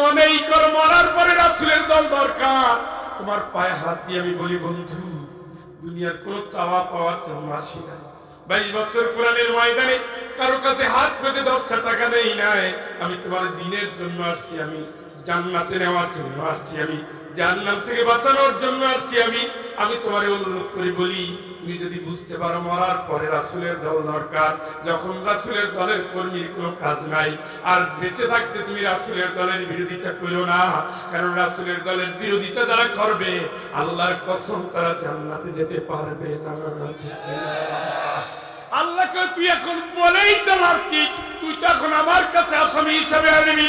মনেই কর, মরার পরে রাসুলের দল দরকার। তোমার পায়ে হাত দিয়ে আমি বলি, বন্ধু, দুনিয়ার কোন চাওয়া পাওয়ার জন্য আসি না। বাইশ বছর কোরআনের ময়দানে কারও কাছে হাত পেতে দশটা টাকা নেই নাই। আমি তোমার দিনের জন্য আসছি, আমি জান্নাতে নেওয়ার জন্য আসছি, আমি জান্নাত থেকে বাঁচানোর জন্য আসছি, আমি আমি তোমার অনুরোধ করে, বলি, তুমি যদি বুঝতে পারো, মরার পরে রাসুলের দল দরকার। যখন রাসুলের দলের কর্মীর কোনো কাজ নাই, আর বেঁচে থাকতে তুমি রাসুলের দলের বিরোধিতা করো না, কারণ রাসুলের দলের বিরোধিতা যারা করবে, আল্লাহর কসম তারা জান্নাতে যেতে পারবে না। আল্লাহকে তুই এখন বলেই চালার কি? তুই তো এখন আমার কাছে আসামি হিসাবে আসবি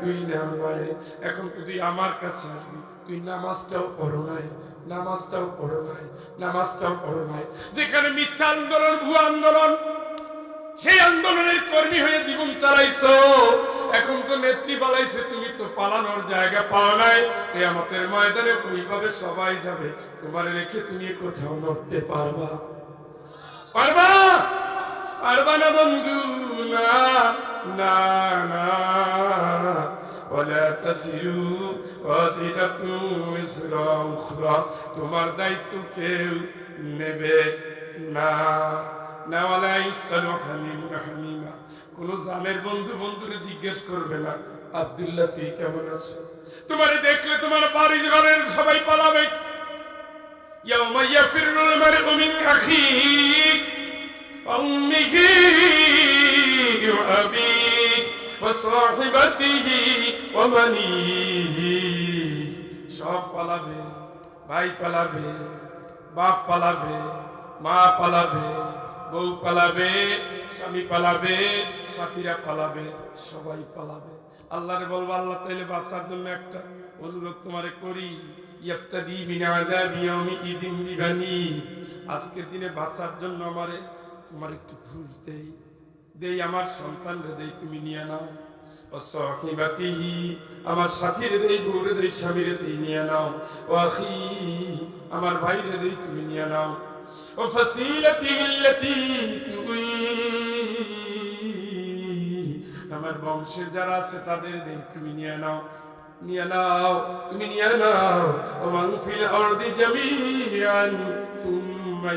তুই নেও নাই এখন তুই আমার কাছে আসবি, তুই নামাজটাও পড়ো নাই, নামাজটাও পড়ো নাই, নামাজটাও পড়ো নাই। যেখানে মিথ্যা আন্দোলন ভুয়া আন্দোলন, সেই আন্দোলনের কর্মী হয়ে জীবন চালাইছো। এখন তো নেত্রী পালাইছে তুমি তো পালানোর জায়গা পাও নাই। তাই আমাদের ময়দানে ওইভাবে সবাই যাবে। তোমার রেখে তুমি কোথাও নড়তে পারবা? পারবা? পারবা না বন্ধু, না। না না ولا تزر وازرة وزر أخرى তোমার দায়িত্ব কেউ নেবে না না ওয়ালা ইউসালু হামিমুন হামিমা কোন জানের বন্ধু বন্ধুরে জিজ্ঞেস করবে না আব্দুল্লাহ তুই কেমন আছো তোমারে দেখলে তোমার বাড়ি ঘরের সবাই পালাবে يوم يفر المرء من أخيه وأمه وأبيه وصاحبته وبنيه সব পালাবে ভাই পালাবে বাপ পালাবে মা পালাবে বউ পালাবে স্বামী পালাবে সাথীরা পালাবে সবাই পালাবে আল্লাহরে বলবো আল্লাহ তাইলে বাঁচার জন্য একটা অনুরোধ তোমারে করি ইফতাদি মিন আযাবি ইয়াউমি ইদিন বিবানি আজকের দিনে বাঁচার জন্য আমারে তোমার একটু ঘুষ দেই দেই আমার সন্তান দেই তুমি নিয়ে নাও। ও সাহিবাতিহি, আমার সাথীর দেই, বউরে দেই, স্বামীরে দেই নিয়ে নাও। ও আখি আমার ভাইরে দেই তুমি নিয়ে নাও। ও ফাসিলাতি আল্লাতি তুই, আমার বংশের যারা আছে তাদের দেই তুমি নিয়ে নাও। নিয়ে নাও, তুমি নিয়ে নাও। ও মানফিল আরদি জামিয়ান সুম্মা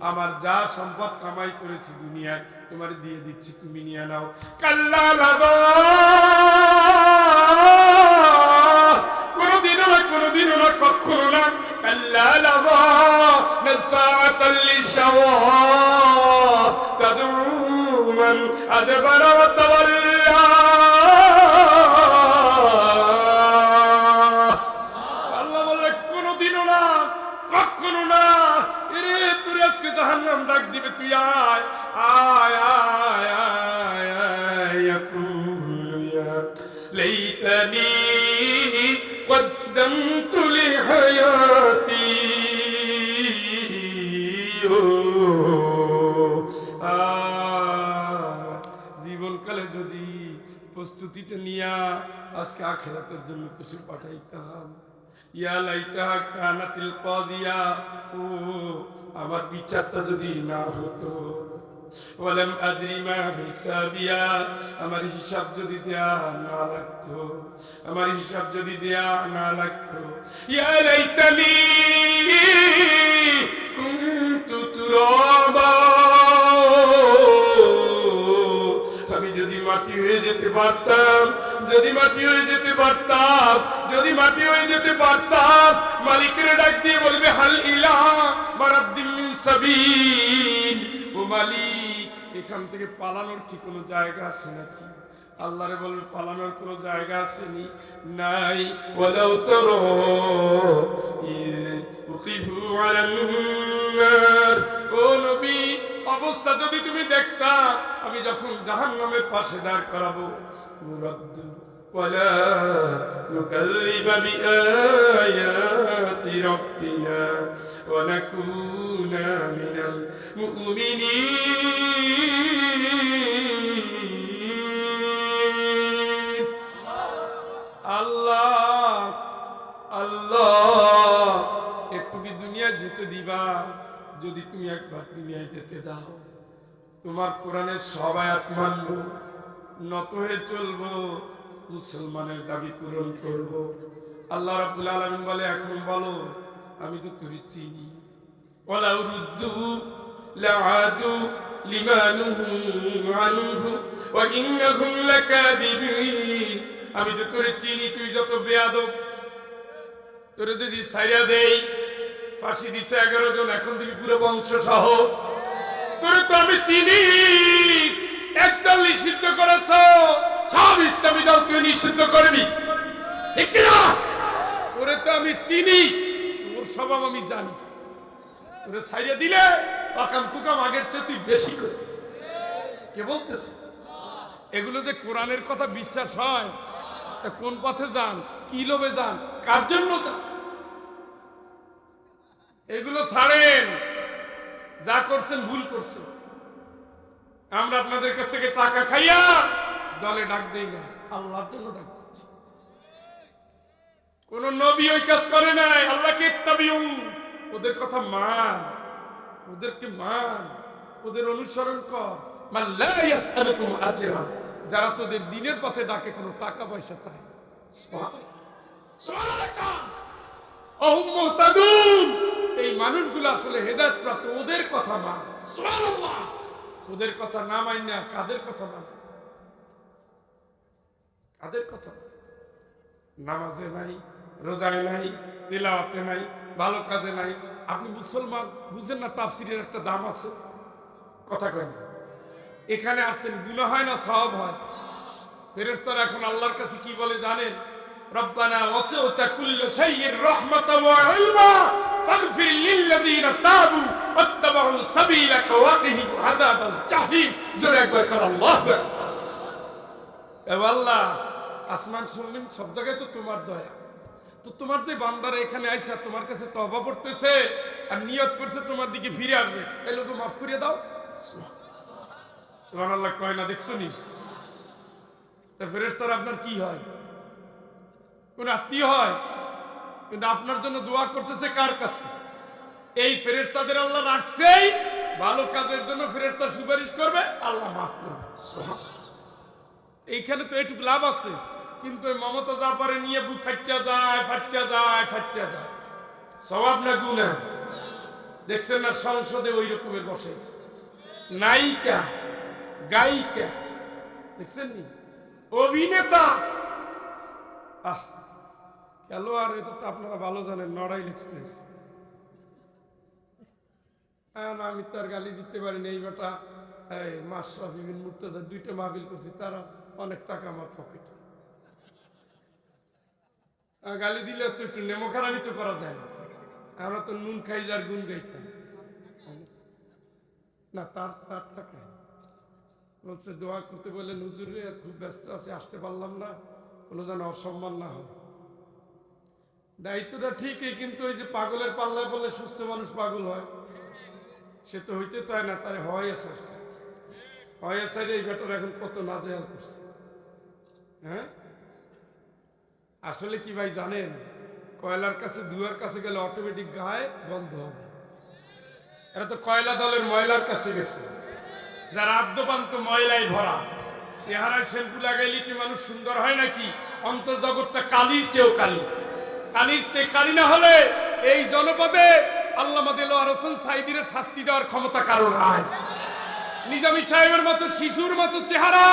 আমার যা সম্পদ কামাই করেছি দুনিয়ায়, তোমার দিয়ে দিচ্ছি, তুমি নিয়ে নাও। কাল্লা লাগা। না না, কখনো না। কাল্লা দিবে তুই আয় আয় আয় আয় আয় ইয়াকুলু ইয়া লাইতানি قدمت لحياتي আহ, জীবনকালে যদি প্রস্তুতিটা নিয়া আজকে আখেরাতের জন্য কিছু পাঠাইতাম ইয়া লাইতা কানাতিল কাদিয়া ও আমার বিচারটা যদি না হতো। হিসাবিয়া, আমার হিসাব যদি দেয়া না লাগতো। আমার হিসাব যদি দেয়া না লাগতো। আমি যদি মাটি হয়ে যেতে পারতাম, যদি মাটি হয়ে যেতে পারতাম, যদি মাটি হয়ে যেতে পারতাম মালিকের ডাক দিয়ে বলবে, হাল ইলা ও মালিক, এখান থেকে পালানোর কি কোনো জায়গা আছে নাকি? আল্লাহরে বলবে, পালানোর কোনো জায়গা আসেনি নাই। ওয়ালাউ তারা উকিফু আলান নার। ও নবী, অবস্থা যদি তুমি দেখতা, আমি যখন জাহান্নামের পাশে দাঁড় করাবো মুরাদ্দু ولا نكذب بآيات ربنا ونكون من المؤمنين আল্লাহ আল্লাহ একটু কি দুনিয়া যেতে দিবা যদি তুমি একবার দুনিয়ায় যেতে দাও তোমার কোরআনের সব আয়াত মানবো নত হয়ে চলবো মুসলমানের দাবি পূরণ করব। আল্লাহ রাব্বুল আলামিন বলে, এখন বলো, আমি তো তুই চিনি। আমি তো তোরে চিনি, তুই যত বেয়াদব। তোরে যদি সাইরা দেই, ফাঁসি দিচ্ছে এগারো জন, এখন তুমি পুরো বংশ সহ তোরে তো আমি চিনি। দল তুই নিষিদ্ধ করবি ঠিক না তোরে তো আমি চিনি ওর স্বভাব আমি জানি। তোরে ছাইড়ে দিলে পাকাম কুকাম আগের চেয়ে তুই বেশি করবি। কে বলতেছে? এগুলো যে কোরআনের কথা বিশ্বাস হয়, তা কোন পথে যান, কি লোভে যান, কার জন্য যান? এগুলো ছাড়েন, যা করছেন ভুল করছেন। আমরা আপনাদের কাছ থেকে টাকা খাইয়া দলে ডাক দেই না। আল্লাহর জন্য কোন নবী ওই কাজ করে নাই আল্লাহকে ওদের কথা মান ওদেরকে মান ওদের অনুসরণ কর। যারা তোদের দিনের পথে ডাকে কোনো টাকা পয়সা চায়। এই মানুষগুলো আসলে হেদায়ত প্রাপ্ত ওদের কথা মান। ওদের কথা না মাই না কাদের কথা মানে? কাদের কথা? নামাজে নাই, রোজায় নাই, তিলাওয়াতে নাই, ভালো কাজে নাই। আপনি মুসলমান, বুঝেন না তাফসিরের একটা দাম আছে? কথা কয় না। এখানে আসছেন, গুনাহ হয় না সব হয়? ফেরেশতারা এখন আল্লাহর কাছে কি বলে জানেন? রব্বানা ওয়াসি'তা কুল্লা শাইইন রাহমাতাও ওয়া ইলমা ফাগফির লিল্লাযীনা তাবু ওয়াত্তাবাউ সাবিলাকা ওয়াকিহিম আযাবাল জাহিম। জোরে একবার কর, আল্লাহু আকবার। আল্লাহ আসমান শুনলেন সব জায়গায় তো তোমার দয়া। তো তোমার যে বান্দারা এখানে আইসা তোমার কাছে তবা পড়তেছে আর নিয়ত করছে তোমার দিকে ফিরে আসবে তাহলে ওকে মাফ করিয়ে দাও। সুবহান আল্লাহ কয় না, দেখছ নি? তা ফেরেশতার আপনার কি হয়? কোন আত্মীয় হয়? কিন্তু আপনার জন্য দোয়া করতেছে কার কাছে? এই ফেরেশতাদের আল্লাহ রাখছেই ভালো কাজের জন্য ফেরেশতা সুপারিশ করবে, আল্লাহ মাফ করবে। এইখানে তো একটু লাভ আছে। কিন্তু ওই মমতা জাপারে নিয়ে বুক ফাইটা যায় ফাইটা যায় ফাইটা যায়। সবাব না গুনা? দেখছেন না সংসদে ওই রকমের বসেছে। নায়িকা গায়িকা দেখছেন নি? অভিনেতা। আহ খেলোয়াড় এটা তো আপনারা ভালো জানেন নড়াইল এক্সপ্রেস। হ্যাঁ, আমি তার গালি দিতে পারি এই বেটা। এই মাসরাফ বিন মুর্তজা দুইটা মাহবিল করছি তারা অনেক টাকা আমার পকেটে। গালি দিলে তো একটু নেমখারামি তো করা যায় না। আমরা তো নুন খাই যার গুণ গাইতাম। না, তার তার থাকে। বলছে, দোয়া করতে বলে নুজুরে খুব ব্যস্ত আছে, আসতে পারলাম না। কোনো যেন অসম্মান না হয়। দায়িত্বটা ঠিকই, কিন্তু ওই যে পাগলের পাল্লায় বললে সুস্থ মানুষ পাগল হয়। সে তো হইতে চায় না, তার হয় আছে। হয় আছে এই ব্যাটার এখন কত নাজেহাল করছে। হ্যাঁ? আসলে কি ভাই জানেন? কয়লার কাছে, দুয়ার কাছে গেলে অটোমেটিক গায়ে বন্ধ হবে। এরা তো কয়লা দলের ময়লার কাছে গেছে। যারা আদ্যপান্ত ময়লায় ভরা, চেহারায় শ্যাম্পু লাগাইলে কি মানুষ সুন্দর হয় নাকি? অন্তর্জগৎটা কালির চেয়েও কালি। কালির চেয়ে কালি না হলে এই জনপদে আল্লামা দিল রসুল শাস্তি দেওয়ার ক্ষমতা কারণ হয় নিজামী সাহেবের মতো, শিশুর মতো চেহারা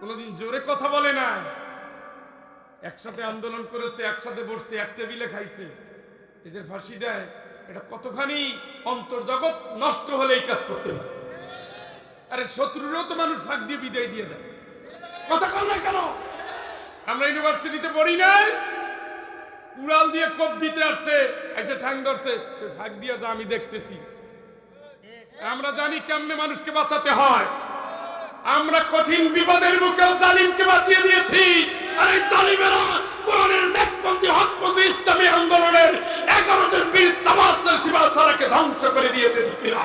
কোনোদিন জোরে কথা বলে না একসাথে আন্দোলন করেছে, একসাথে বসছে, এক টেবিলে খাইছে। এদের ফাঁসি দেয়, এটা কতখানি অন্তর্জগৎ নষ্ট হলে এই কাজ করতে পারে? আরে শত্রুরও তো মানুষ ফাঁক দিয়ে বিদায় দিয়ে দেয়। কথা কল না কেন? আমরা ইউনিভার্সিটিতে পড়ি নাই। উড়াল দিয়ে কোপ দিতে আসছে, একটা ঠ্যাং ধরছে ফাঁক দিয়ে যা, আমি দেখতেছি। আমরা জানি কেমনে মানুষকে বাঁচাতে হয়। আমরা কঠিন বিপদের মুখেও জালিমকে বাঁচিয়ে দিয়েছি। আর জালিমেরা, কোরআনের নেকপন্থী, হকপন্থী ইসলামী আন্দোলনের বীর সীমাসারাকে ধ্বংস করে দিয়েছে কিনা?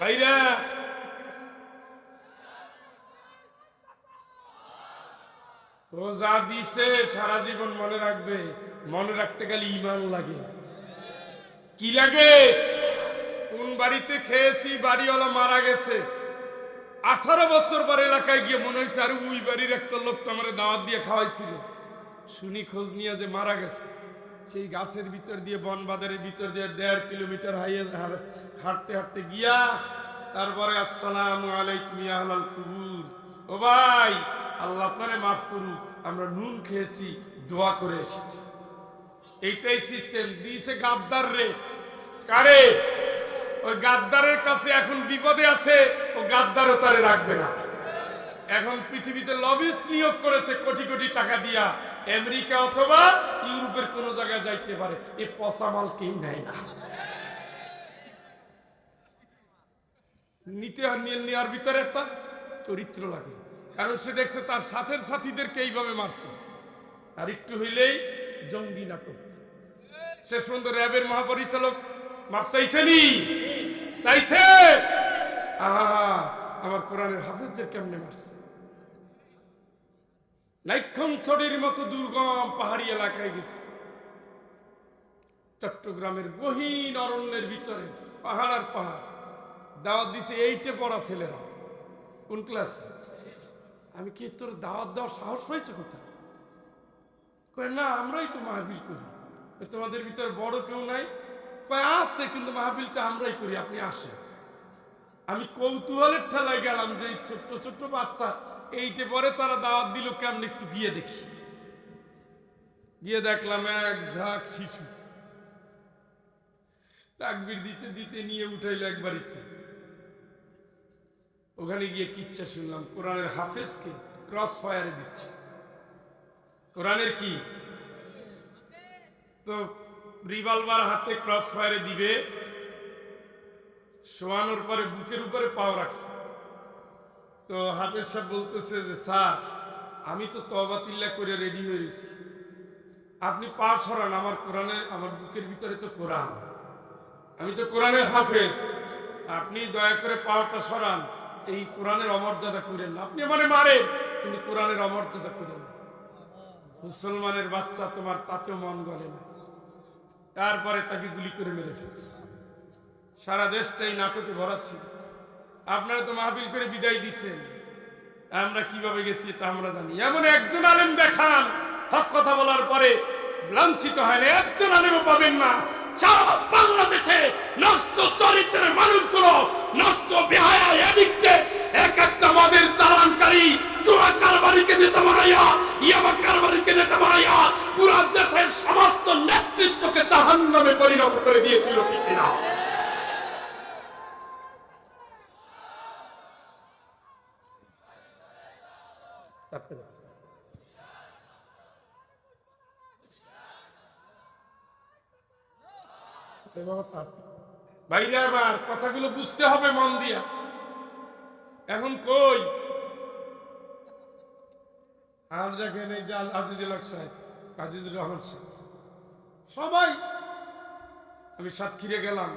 ভাইরা ও দিছে, সারা জীবন মনে রাখবে, মনে রাখতে গেলে ইমান লাগে কি লাগে? কোন বাড়িতে খেয়েছি, বাড়িওয়ালা মারা গেছে। আঠারো বছর পর এলাকায় গিয়ে মনে হয়েছে, আর ওই বাড়ির একটা লোক তো আমার দাওয়াত দিয়ে খাওয়াইছিল। শুনি খোঁজ নিয়ে যে মারা গেছে। সেই গাছের ভিতর দিয়ে বন বাজারের ভিতর দিয়ে দেড় কিলোমিটার হাইয়ে হাঁটতে হাঁটতে গিয়া তারপরে আসসালামু আলাইকুম আহলাল কুবুর। ও ভাই, আল্লাহ আপনারে মাফ করুক, আমরা নুন খেয়েছি, দোয়া করে এসেছি। এইটাই সিস্টেম। দিয়েছে গাদ্দার রে। কারে? ওই গাদ্দারের কাছে এখন বিপদে আছে, ও গাদ্দারও তারে রাখবে না। এখন পৃথিবীতে লবিস্ট নিয়োগ করেছে কোটি কোটি টাকা দিয়া। আমেরিকা অথবা ইউরোপের কোন জায়গায় যাইতে পারে। এ পচা মাল কেউ নেয় না। নিতে আর নিয়ে নেওয়ার ভিতরে একটা চরিত্র লাগে। কারণ সে দেখছে তার সাথের সাথীদেরকে এইভাবে মারছে। আর একটু হইলেই জঙ্গি নাটক। শেষ পর্যন্ত র্যাবের মহাপরিচালক। মাপ চাইছেনি চাইছে? আহা, আমার কোরআনের হাফেজদের কেমনে মারছে? নাইক্ষণ সডির মতো দুর্গম পাহাড়ি এলাকায় গেছে। চট্টগ্রামের গহীন অরণ্যের ভিতরে, পাহাড় আর পাহাড়। দাওয়াত দিছে এইটে পড়া ছেলেরা। কোন ক্লাস? আমি কি তোর দাওয়াত দেওয়ার সাহস হয়েছে কোথায়? না, আমরাই তো মাহবিল করি। তোমাদের ভিতরে বড় কেউ নাই। আছে, কিন্তু মাহবিলটা আমরাই করি, আপনি আসেন। আমি কৌতূহলের ঠেলায় গেলাম যে ছোট্ট ছোট্ট বাচ্চা এইটে পরে তারা দাওয়াত দিল, কেমন একটু গিয়ে দেখি। গিয়ে দেখলাম এক ঝাঁক শিশু। তাকবির দিতে দিতে নিয়ে উঠাইল এক বাড়িতে। ওখানে গিয়ে কিচ্ছা শুনলাম, কোরআনের হাফেজকে ক্রস ফায়ারে দিচ্ছে। কোরআনের কি? তো রিভলভার হাতে ক্রস ফায়ারে দিবে, শোয়ানোর পরে বুকের উপরে পাও রাখছে। তো হাফেজ সাহেব বলতেছে যে, স্যার, আমি তো তবাতিল্লা করে রেডি হয়েছি আপনি পা সরান, আমার কোরআনে, আমার বুকের ভিতরে তো কোরআন। আমি তো কোরআনের হাফেজ। আপনি দয়া করে পাওয়াটা সরান, এই কোরআনের অমর্যাদা করেন না। আপনি মানে মারেন, কিন্তু কোরআনের অমর্যাদা করেন না। মুসলমানের বাচ্চা তোমার, তাতেও মন গলে না। তারপরে তাকে গুলি করে মেরে ফেলছে। সারা দেশটাই নাটকে ভরাচ্ছে। আপনারা তো মাহফিল করে বিদায় দিচ্ছেন। আমরা কীভাবে গেছি এটা আমরা জানি। এমন একজন আলেম দেখান, হক কথা বলার পরে লাঞ্ছিত হয় না। একজন আলেমও পাবেন না। সারা বাংলাদেশে নষ্ট চরিত্রের মানুষগুলো বাইরে আমার কথাগুলো বুঝতে হবে মন দিয়া। এখন কই? আর দেখেন এই যে আজিজুল হক সাহেব, আজিজুর রহমান সবাই, আমি সাতক্ষীরে গেলাম,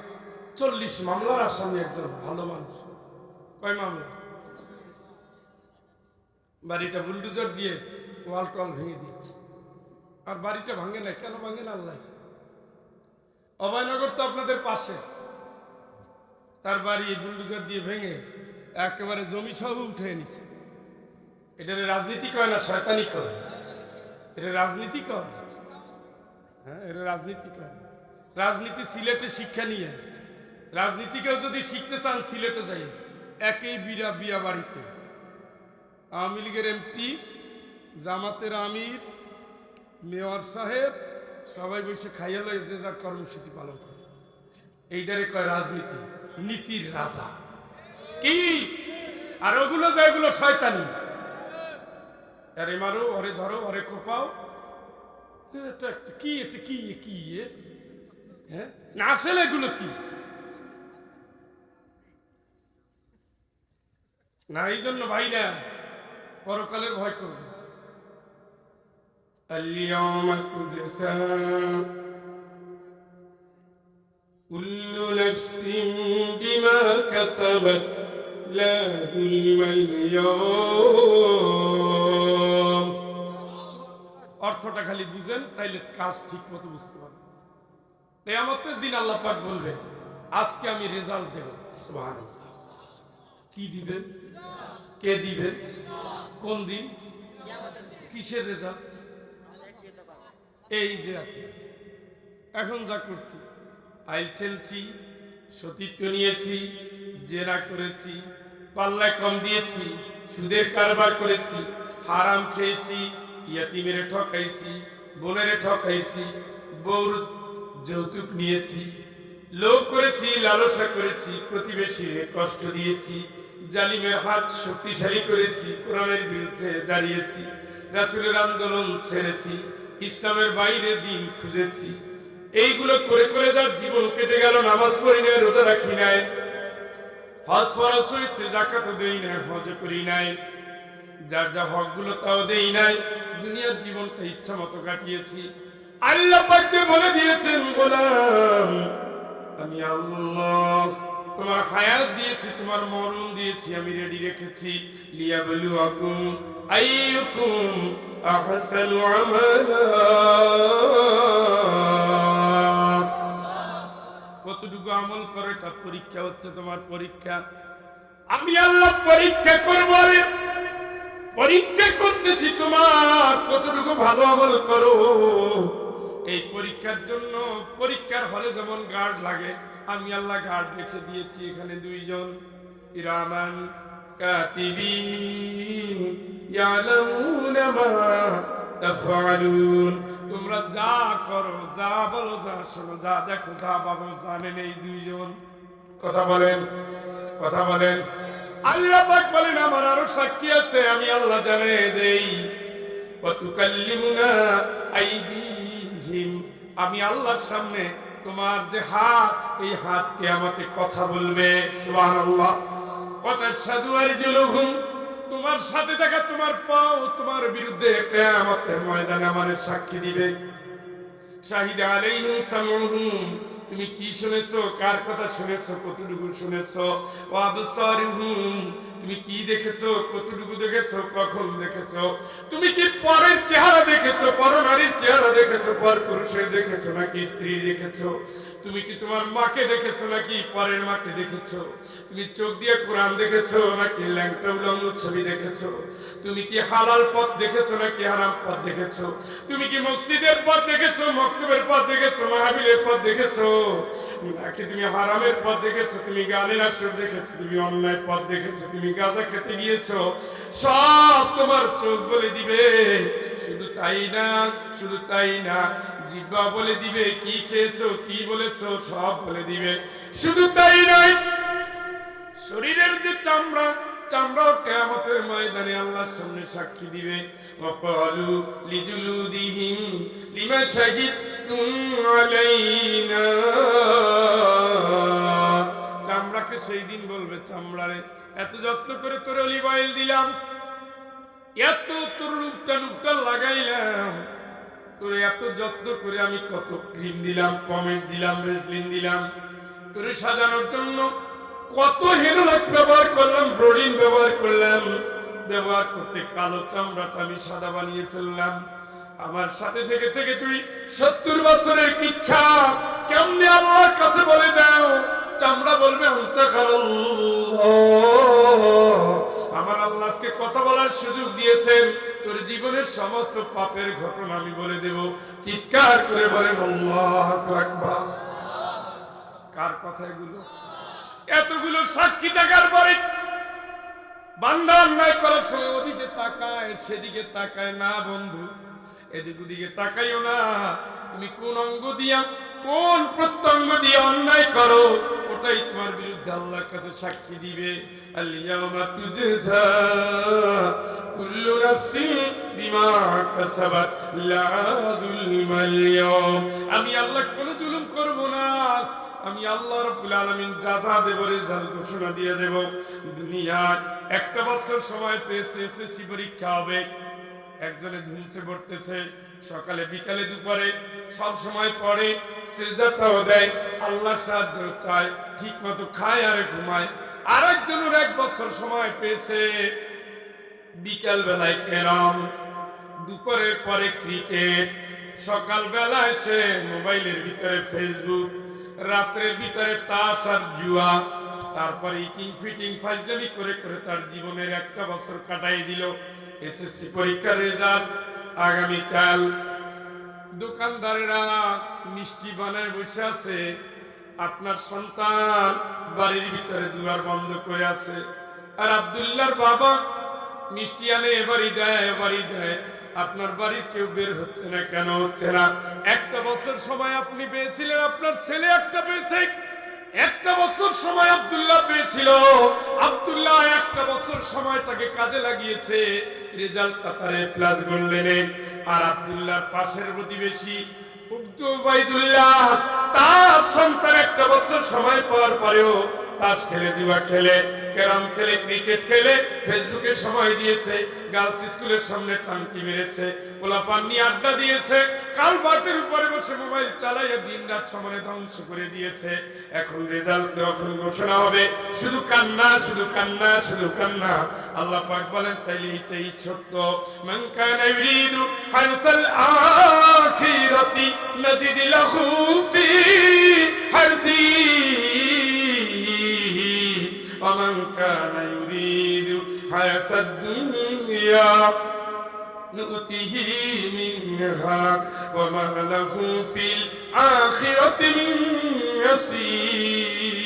চল্লিশ মামলার আসামি একজন ভালো মানুষ। কয় মামলা? বাড়িটা বুলডুজার দিয়ে ওয়াল টল ভেঙে দিয়েছে। আর বাড়িটা ভাঙে নাই, কেন ভাঙে না আল্লাহ অভয়নগর তো আপনাদের পাশে। তার বাড়ি বুলডুজার দিয়ে ভেঙে একেবারে জমি সব উঠে নিছে এটা রাজনীতি কয় না শয়তানি কয়? এটা রাজনীতি করে হ্যাঁ এটা রাজনীতি করে রাজনীতি সিলেটে শিক্ষা নিয়ে। রাজনীতিকেও যদি শিখতে চান সিলেটে যাই। একই বিরা বিয়া বাড়িতে। আওয়ামী লীগের এমপি, জামাতের আমির, মেয়র সাহেব, সবাই বসে খাইয়া যে যার কর্মসূচি পালন করে। এইটারে কয় রাজনীতি। নীতির রাজা কি আর ওগুলো যেগুলো শয়তানি আরে মারো ওরে ধরো ওরে কোপাও এটা একটা কি এটা কি এ কি এ? হ্যাঁ না আসলে এগুলো কি না এই জন্য ভাইরা পরকালের ভয় করবে اليوم تجزى كل نفس بما كسبت لا ظلم اليوم অর্থটা খালি বুঝেন তাইলে কাজ ঠিক মতো বুঝতে পারবেন কেয়ামতের দিন আল্লাহ পাক বলবে আজকে আমি রেজাল্ট দেব সুবহানাল্লাহ কি দিবেন কে দিবেন কোন দিন কিসের রেজাল্ট এই যে আপনি এখন যা করছি আইল ঠেলছি সতীত্ব নিয়েছি, জেরা করেছি পাল্লা কম দিয়েছি সুদের কারবার করেছি, হারাম খেয়েছি, ইয়াতিমেরে ঠকাইছি, বোনেরে ঠকাইছি বউর যৌতুক নিয়েছি, লোভ করেছি, লালসা করেছি, প্রতিবেশীরে কষ্ট দিয়েছি, জালিমের হাত শক্তিশালী করেছি, কোরআনের বিরুদ্ধে দাঁড়িয়েছি, রাসুলের আন্দোলন ছেড়েছি, ইসলামের বাইরে দিন খুঁজেছি এইগুলো করে করে যার জীবন কেটে গেল, নামাজ পড়ি নাই, রোজা রাখি নাই। হজ ফরজ হয়েছে জাকাত দেই নাই, হজ করি নাই। যার যা হকগুলো তাও দেই নাই। দুনিয়ার জীবনটা ইচ্ছা মতো কাটিয়েছি। আল্লাহ পাক যে বলে দিয়েছেন, গোলাম, আমি আল্লাহ, তোমার হায়াত দিয়েছি, তোমার মরণ দিয়েছি, আমি রেডি রেখেছি। লিয়াবলু আকুম আইয়ুকুম আহসানু আমালা। কতটুকু আমল করে এটা পরীক্ষা হচ্ছে তোমার পরীক্ষা। আমি আল্লাহ পরীক্ষা করব পরীক্ষা করতেছি তোমার কতটুকু ভালো আমল করো। এই পরীক্ষার জন্য পরীক্ষার হলে যেমন গার্ড লাগে, আমি আল্লাহ গার্ড রেখে দিয়েছি এখানে দুইজন। ইরামান, কাতিবিন, ইয়ালামুনা মা তাফআলুন তোমরা যা করো, যা বলো, যা শোনো, যা দেখো, যা বাবু জানেন এই দুইজন। কথা বলেন কথা বলেন। আল্লাহ পাক বলেন, আমার আরও সাক্ষী আছে, আমি আল্লাহ জানে দেই। আমি আল্লাহর সামনে তোমার যে হাত, এই হাতকে আমাকে কথা বলবে, সুবহানাল্লাহ। ওয়াতাশহাদু আরজুলুহুম। তোমার সাথে থাকা তোমার পাও তোমার বিরুদ্ধে কিয়ামতের ময়দানে আমার সাক্ষী দিবে। শাহিদ আলাইহিম সামুহুম তুমি কি শুনেছো? কার কথা শুনেছো? কতটুকু শুনেছো? ও আবসারুহুম তুমি কি দেখেছ? কতটুকু দেখেছ? কখন দেখেছ? তুমি কি পরের চেহারা দেখেছ? পর নারীর চেহারা দেখেছ? পর পুরুষের দেখেছ? নাকি স্ত্রী দেখেছ? তুমি কি তোমার মাকে দেখেছ নাকি পরের মাকে দেখেছ? তুমি চোখ দিয়ে কোরআন দেখেছ নাকি ল্যাংটা উলঙ্গ ছবি দেখেছ? তুমি কি হালাল পথ দেখেছ নাকি হারাম পথ দেখেছ? তুমি কি মসজিদের পথ দেখেছ, মক্তবের পথ দেখেছ মাহাবীরের পথ দেখেছ? নাকি তুমি হারামের পথ দেখেছ, তুমি গানের আসর দেখেছ, তুমি অন্যায় পথ দেখেছ, তুমি গাঁজা খেতে গিয়েছো? সব তোমার চোখ বলে দিবে। শুধু তাই না, শুধু তাই না জিব্বা বলে দিবে, কি খেয়েছো, কি বলেছ, সব বলে দিবে। শুধু তাই নয়, শরীরের যে চামড়া চামড়াকে সেই দিন বলবে, চামড়ারে, এত যত্ন করে তোর অলিভ অয়েল দিলাম এত তোর রূপটা রূপটা লাগাইলাম। তোর এত যত্ন করে আমি কত ক্রিম দিলাম কমেন্ট দিলাম ভেসলিন দিলাম। তোরে সাজানোর জন্য কত হেরোলাক্স ব্যবহার করলাম ব্রোডিন ব্যবহার করলাম। ব্যবহার করতে কালো চামড়াটা আমি সাদা বানিয়ে ফেললাম। আমার সাথে থেকে থেকে তুই সত্তর বছরের ইচ্ছা কেমনে আল্লাহর কাছে বলে দাও? চামড়া বলবে অন্তা আমার আল্লাহ আজকে কথা বলার সুযোগ দিয়েছেন। তোর জীবনের সমস্ত পাপের ঘটনা আমি বলে দেব। চিৎকার করে আকবার। কার কথা এগুলো? এতগুলো সাক্ষী থাকার পরে কোন অঙ্গ দিয়া, কোন প্রত্যঙ্গ দিয়ে অন্যায় করো, ওটাই তোমার বিরুদ্ধে কাছে সাক্ষী দিবে। اليوم تجزى كل نفس بما كسبت لا ظلم اليوم আমি আল্লাহ কোনো জুলুম করব না আমি আল্লাহ রাব্বুল আলামিন যাজা দেব রেজাল্ট ঘোষণা দিয়ে দেব দুনিয়ার একটা বছর সময় পেয়েছে এসএসসি পরীক্ষা হবে একজনে ধুমসে পড়তেছে সকালে বিকালে দুপুরে সব সময় পড়ে সেজদাটাও দেয় আল্লাহর সাহায্য চায় ঠিক মতো খায় আর ঘুমায় আরেকজনের এক বছর সময় পেয়েছে। বিকাল বেলায় কেরম দুপুরের পরে ক্রিকেট সকাল বেলায় সে মোবাইলের ভিতরে ফেসবুক রাত্রের ভিতরে তাস আর জুয়া, তারপরে ইটিং ফিটিং ফাইজলামি করে করে তার জীবনের একটা বছর কাটাই দিল। এসএসসি পরীক্ষার রেজাল্ট আগামীকাল দোকানদারেরা মিষ্টি বানায় বসে আছে। আপনার সন্তান বাড়ির ভিতরে দুয়ার বন্ধ করে আছে। আর আব্দুল্লাহর বাবা মিষ্টি আনে এবারই দেয় এবারই দেয়। আপনার বাড়ির কেউ বের হচ্ছে না, কেন হচ্ছে না? একটা বছর সময় আপনি পেয়েছিলেন, আপনার ছেলে একটা পেয়েছে। একটা বছর সময় আব্দুল্লাহ পেয়েছিল। আব্দুল্লাহ একটা বছর সময় তাকে কাজে লাগিয়েছে। রেজাল্টটা তারে প্লাস করলেন আর আব্দুল্লাহর পাশের প্রতিবেশী উবাইদুল্লাহ তার সন্তান একটা বছর সময় পাওয়ার পরেও তাস খেলে জুয়া খেলে, ক্যারাম খেলে, ক্রিকেট খেলে, ফেসবুকে সময় দিয়েছে, গার্লস স্কুলের সামনে টাঙ্কি মেরেছে গোলাপান নিয়ে আড্ডা দিয়েছে, কাল বাতের উপরে বসে মোবাইল চালাইয়া দিন রাত সময় ধ্বংস করে দিয়েছে। এখন রেজাল্ট যখন ঘোষণা হবে, শুধু কান্না শুধু কান্না শুধু কান্না। আল্লাহ পাক বলেন, তাইলে এটাই ছোট্ট। মান কানা ইউরিদু হারসাল আখিরাতি নাজিদ লাহু ফি হারসি حياة الدنيا نؤته منها وما له في الآخرة من نصيب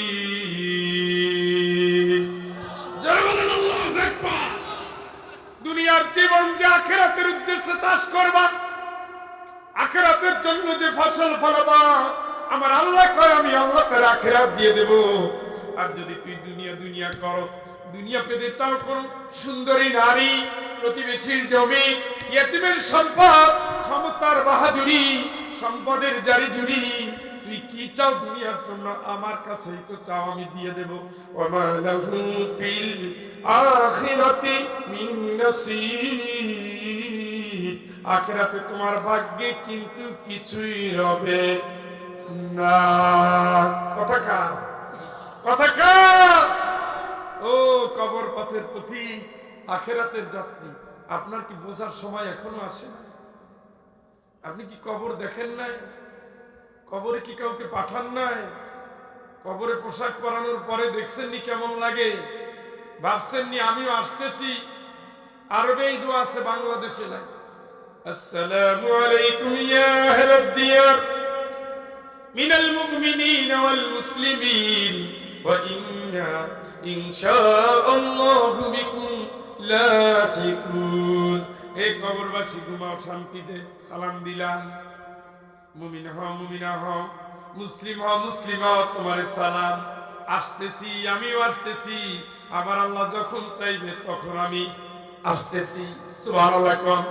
জয় বলেন আল্লাহু আকবার দুনিয়ার জীবন যে আখেরাতের উদ্দেশ্যে চাষ করবা আখেরাতের জন্য যে ফসল ফলাবা আমার আল্লাহ কয় আমি আল্লাহ তার আখেরাত দিয়ে দেব আর যদি তুই দুনিয়া দুনিয়া করো দুনিয়া পেতে চাও কোন সুন্দরী নারী, প্রতিবেশীর জমি, ইয়েতিমের সম্পদ, ক্ষমতার বাহাদুরি, সম্পদের জারি জুড়ি তুই কি চাও আমার কাছেই তো আমি দিয়ে তোমার ভাগ্যে কিন্তু কিছুই রবে না। কথা কথা ও কবর পথের পথি, আখেরাতের যাত্রী, আপনার কি বোঝার সময় এখনও আসে না? আপনি কি কবর দেখেন নাই? কবরে কি কাউকে পাঠান নাই? কবরে পোশাক পরানোর পরে দেখছেন নি কেমন লাগে? ভাবছেন নি আমিও আসতেছি? আরবেই দোয়া আছে বাংলাদেশে নাই। আসসালামু আলাইকুম ইয়া আহলাদ দিয়ার মিনাল মুমিনিন ওয়াল মুসলিমিন। ওয়া ইন্না إن شاء الله بكم لاحقون হে কবরবাসী ঘুমাও শান্তিতে সালাম দিলাম মুমিন হ মুমিনা হ মুসলিম হ মুসলিম হ তোমার সালাম আসতেছি আমিও আসতেছি আমার আল্লাহ যখন চাইবে তখন আমি আসতেছি সুবহানাল্লাহ কোন